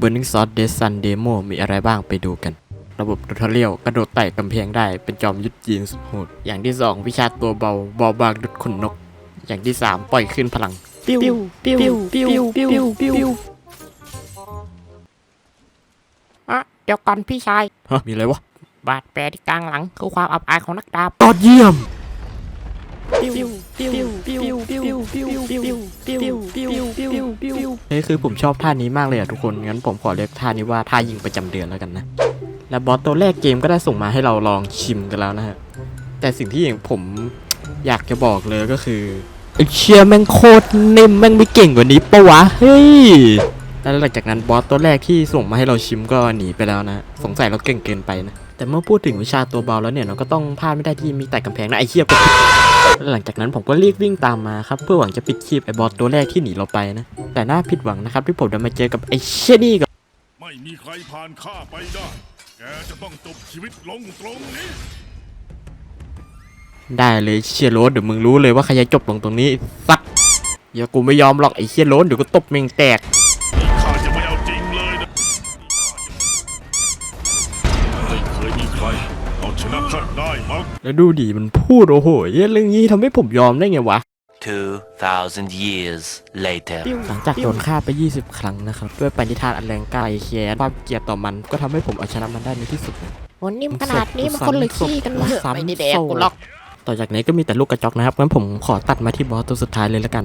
Burning Source Dead Sun Demo มีอะไรบ้างไปดูกัน ระบบทูทเรียลกระโดดไต่กำแพงได้เป็นจอมยุทธยีนสุดโหด อย่างที่ 2 วิชาตัวเบาเบาบางดุดขนนก อย่างที่ 3 ปล่อยขึ้นพลัง ปิ้วปิ้วปิ้วปิ้วปิ้วปิ้วอะเดี๋ยวก่อนพี่ชายฮะมีอะไรวะ บาดแผลที่กลางหลังคือความอับอายของนักดาบยอดเยี่ยม นี่คือผมชอบท่านี้มากเลยอะทุกคน งั้นผมขอเรียกท่านี้ว่าท่ายิงประจำเดือนแล้วกันนะ และบอสตัวแรกเกมก็ได้ส่งมาให้เราลองชิมกันแล้วนะฮะ แต่สิ่งที่ผมอยากจะบอกเลยก็คือเชียร์แม่งโคตรนิ่มแม่งไม่เก่งกว่านี้ปะวะ เฮ้ย แล้วหลังจากนั้นบอสตัวแรกที่ส่งมาให้เราชิมก็หนีไปแล้วนะ สงสัยเราเก่งเกินไปนะ แต่เมื่อพูดถึงวิชาตัวเบาแล้วเนี่ยเราก็ต้องพลาดไม่ได้ที่มีแต่กำแพงนะไอ้เหี้ยหลังจากนั้นผมก็รีบวิ่งตามมาครับเพื่อหวังจะปิดคลิปไอ้บอสตัวแรกที่หนีเราไปนะ แต่น่าผิดหวังนะครับที่ผมได้มาเจอกับไอ้เชนี่ก่อนไม่มีใครผ่านข้าไปได้ แกจะต้องจบชีวิตลงตรงนี้ ได้เลยเชียโรสเดี๋ยวมึงรู้เลยว่าใครจะจบลงตรงนี้สักอย่ากูไม่ยอมหรอกไอ้เชียโรสเดี๋ยวกูตบมึงแตก ใคเอาชนะขาได้มั้งแล้วดูดีมันพูดโอ้โหเรื่องนี้ทำให้ผมยอมได้ไงวะ 2,000 years later หลังจากโดนฆ่าไป 20 ครั้งนะครับ ด้วยปฏิทานอันแรงกล้าแค้นความเกลียดต่อมันก็ทำให้ผมเอาชนะมันได้ในที่สุดวันนิ่ขนาดนี้มันคนเลยขี้กันวะซ้ำโซ่ต่อจากนี้ก็มีแต่ลูกกระจกนะครับงั้นผมขอตัดมาที่บอสตัวสุดท้ายเลยละกัน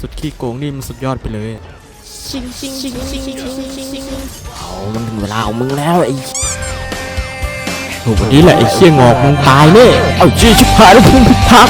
สุดขี้โกงนี่มันสุดยอดไปเลยเอามันถึงเวลาของมึงแล้วไอ้โหวันนี้แหละไอ้เชี่ยงอกมึงตายเลยเอาเชี่ยชิบหายแล้วพุ่งผิดทาง